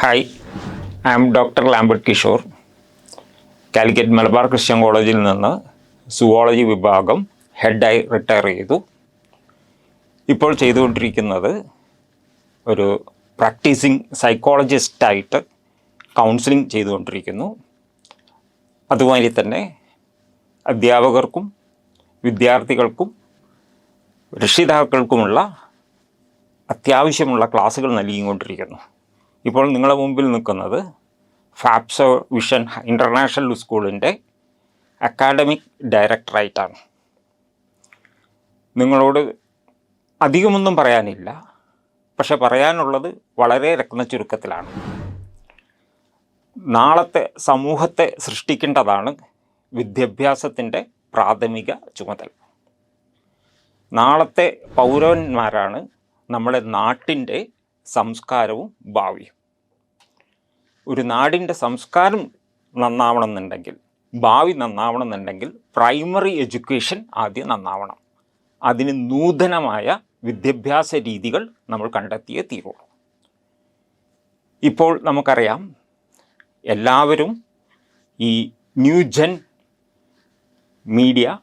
Hi I'm doctor Lambert Kishore Calicut Malabar Christian കോളേജിൽ നിന്ന് zoology വിഭാഗം ഹെഡായി റിട്ടയർ ചെയ്തു. ഇപ്പോൾ ചെയ്തുകൊണ്ടിരിക്കുന്നത് ഒരു പ്രാക്ടീസിങ് സൈക്കോളജിസ്റ്റായിട്ട് കൗൺസിലിംഗ് ചെയ്തുകൊണ്ടിരിക്കുന്നു. അതുമാതിരി തന്നെ അധ്യാപകർക്കും വിദ്യാർത്ഥികൾക്കും രക്ഷിതാക്കൾക്കുമുള്ള അത്യാവശ്യമുള്ള ക്ലാസ്സുകൾ നൽകിക്കൊണ്ടിരിക്കുന്നു. ഇപ്പോൾ നിങ്ങളുടെ മുമ്പിൽ നിൽക്കുന്നത് ഫാപ്സോ വിഷൻ ഇന്റർനാഷണൽ സ്കൂളിന്റെ അക്കാഡമിക് ഡയറക്ടറായിട്ടാണ്. നിങ്ങളോട് അധികമൊന്നും പറയാനില്ല പക്ഷെ പറയാനുള്ളത് വളരെ രക്തന ചുരുക്കത്തിലാണ്. നാളത്തെ സമൂഹത്തെ സൃഷ്ടിക്കേണ്ടതാണ് വിദ്യാഭ്യാസത്തിന്റെ പ്രാഥമിക ചുമതല. നാളത്തെ പൗരന്മാരാണ് നമ്മുടെ നാട്ടിന്റെ സംസ്കാരവും ഭാവിയും. ഒരു നാടിന്റെ സംസ്കാരം നന്നാവണം എന്നുണ്ടെങ്കിൽ ഭാവി നന്നാവണം എന്നുണ്ടെങ്കിൽ പ്രൈമറി എഡ്യൂക്കേഷൻ ആദ്യം നന്നാവണം. അതിന് നൂതനമായ വിദ്യാഭ്യാസ രീതികൾ നമ്മൾ കണ്ടെത്തിയേ തീരുള്ളൂ ഇപ്പോൾ നമുക്കറിയാം എല്ലാവരും ഈ ന്യൂ ജെൻ മീഡിയ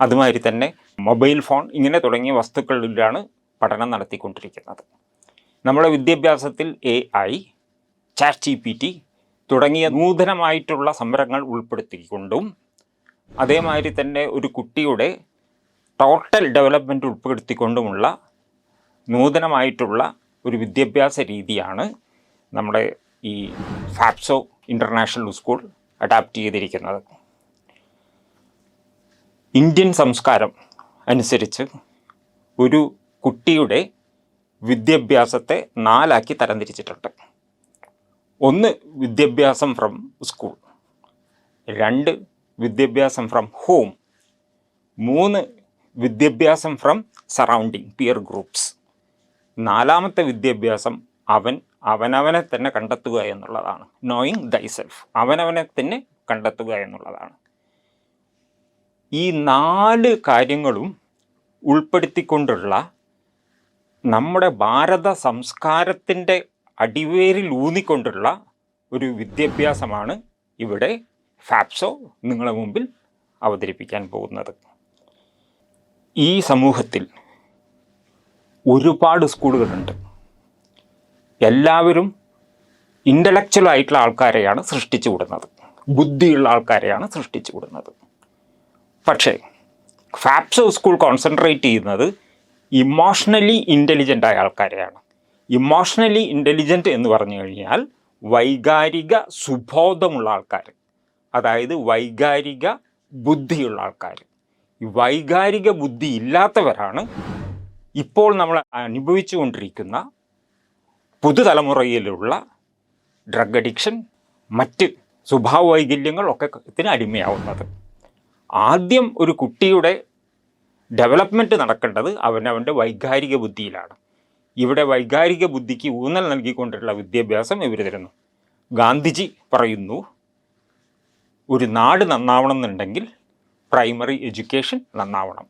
അതുമാതിരി തന്നെ മൊബൈൽ ഫോൺ ഇങ്ങനെ തുടങ്ങിയ വസ്തുക്കളിലാണ് പഠനം നടത്തിക്കൊണ്ടിരിക്കുന്നത്. നമ്മുടെ വിദ്യാഭ്യാസത്തിൽ A I chat G P T തുടങ്ങിയ നൂതനമായിട്ടുള്ള സംരംഭങ്ങൾ ഉൾപ്പെടുത്തിക്കൊണ്ടും അതേമാതിരി തന്നെ ഒരു കുട്ടിയുടെ ടോട്ടൽ ഡെവലപ്മെന്റ് ഉൾപ്പെടുത്തിക്കൊണ്ടുമുള്ള നൂതനമായിട്ടുള്ള ഒരു വിദ്യാഭ്യാസ രീതിയാണ് നമ്മുടെ ഈ ഫാപ്സോ ഇന്റർനാഷണൽ സ്കൂൾ അഡാപ്റ്റ് ചെയ്തിരിക്കുന്നത്. ഇന്ത്യൻ സംസ്കാരം അനുസരിച്ച് ഒരു കുട്ടിയുടെ വിദ്യാഭ്യാസത്തെ നാലാക്കി തരംതിരിച്ചിട്ടുണ്ട്. ഒന്ന് വിദ്യാഭ്യാസം ഫ്രം സ്കൂൾ രണ്ട് വിദ്യാഭ്യാസം ഫ്രം ഹോം മൂന്ന് വിദ്യാഭ്യാസം ഫ്രം സറൗണ്ടിങ് പിയർ ഗ്രൂപ്പ്സ് നാലാമത്തെ വിദ്യാഭ്യാസം അവൻ അവനവനെ തന്നെ കണ്ടെത്തുക എന്നുള്ളതാണ്. നോയിങ് ദൈസെൽഫ് അവനവനെ തന്നെ കണ്ടെത്തുക എന്നുള്ളതാണ്. ഈ നാല് കാര്യങ്ങളും ഉൾപ്പെടുത്തിക്കൊണ്ടുള്ള നമ്മുടെ ഭാരത സംസ്കാരത്തിന്റെ അടിവേരിൽ ഊന്നിക്കൊണ്ടുള്ള ഒരു വിദ്യാഭ്യാസമാണ് ഇവിടെ ഫാപ്സോ നിങ്ങളെ മുമ്പിൽ അവതരിപ്പിക്കാൻ പോകുന്നത്. ഈ സമൂഹത്തിൽ ഒരുപാട് സ്കൂളുകളുണ്ട്. എല്ലാവരും ഇന്റലക്ച്വൽ ആയിട്ടുള്ള ആൾക്കാരെയാണ് സൃഷ്ടിച്ചു വിടുന്നത്. ബുദ്ധിയുള്ള ആൾക്കാരെയാണ് സൃഷ്ടിച്ചു വിടുന്നത്. പക്ഷേ ഫാപ്സോ സ്കൂൾ കോൺസെൻട്രേറ്റ് ചെയ്യുന്നത് ഇമോഷണലി ഇന്റലിജന്റ് ആയ ആൾക്കാരെയാണ്. ഇമോഷണലി ഇന്റലിജന്റ് എന്ന് പറഞ്ഞു കഴിഞ്ഞാൽ വൈകാരിക സുബോധമുള്ള ആൾക്കാർ അതായത് വൈകാരിക ബുദ്ധിയുള്ള ആൾക്കാർ ഈ വൈകാരിക ബുദ്ധി ഇല്ലാത്തവരാണ് ഇപ്പോൾ നമ്മൾ അനുഭവിച്ചു കൊണ്ടിരിക്കുന്ന പുതുതലമുറയിലുള്ള ഡ്രഗ് അഡിക്ഷൻ മറ്റ് സ്വഭാവ വൈകല്യങ്ങളൊക്കെ ഇതിന് അടിമയാവുന്നത്. ആദ്യം ഒരു കുട്ടിയുടെ ഡെവലപ്മെന്റ് നടക്കേണ്ടത് അവനവന്റെ വൈകാരിക ബുദ്ധിയിലാണ്. ഇവിടെ വൈകാരിക ബുദ്ധിക്ക് ഊന്നൽ നൽകിക്കൊണ്ടുള്ള വിദ്യാഭ്യാസം ഇവർ തരുന്നു. ഗാന്ധിജി പറയുന്നു ഒരു നാട് നന്നാവണം എന്നുണ്ടെങ്കിൽ പ്രൈമറി എഡ്യൂക്കേഷൻ നന്നാവണം.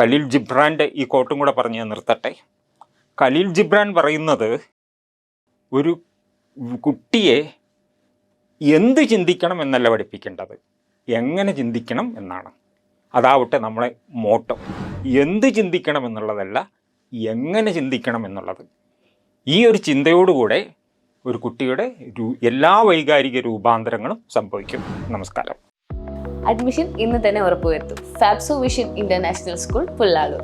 ഖലീൽ ജിബ്രാന്റെ ഈ കോട്ടും കൂടെ പറഞ്ഞ് നിർത്തട്ടെ. ഖലീൽ ജിബ്രാൻ പറയുന്നത് ഒരു കുട്ടിയെ എന്ത് ചിന്തിക്കണം എന്നല്ല പഠിപ്പിക്കേണ്ടത്. എങ്ങനെ ചിന്തിക്കണം എന്നാണ്. അതാവട്ടെ നമ്മളെ മോട്ടം. എന്ത് ചിന്തിക്കണം എന്നുള്ളതല്ല എങ്ങനെ ചിന്തിക്കണം എന്നുള്ളത്. ഈ ഒരു ചിന്തയോടുകൂടെ ഒരു കുട്ടിയുടെ എല്ലാ വൈകാരിക രൂപാന്തരങ്ങളും സംഭവിക്കും. നമസ്കാരം. അഡ്മിഷൻ ഇന്ന് തന്നെ ഉറപ്പുവരുത്തും. Fabso vision international school Pullalur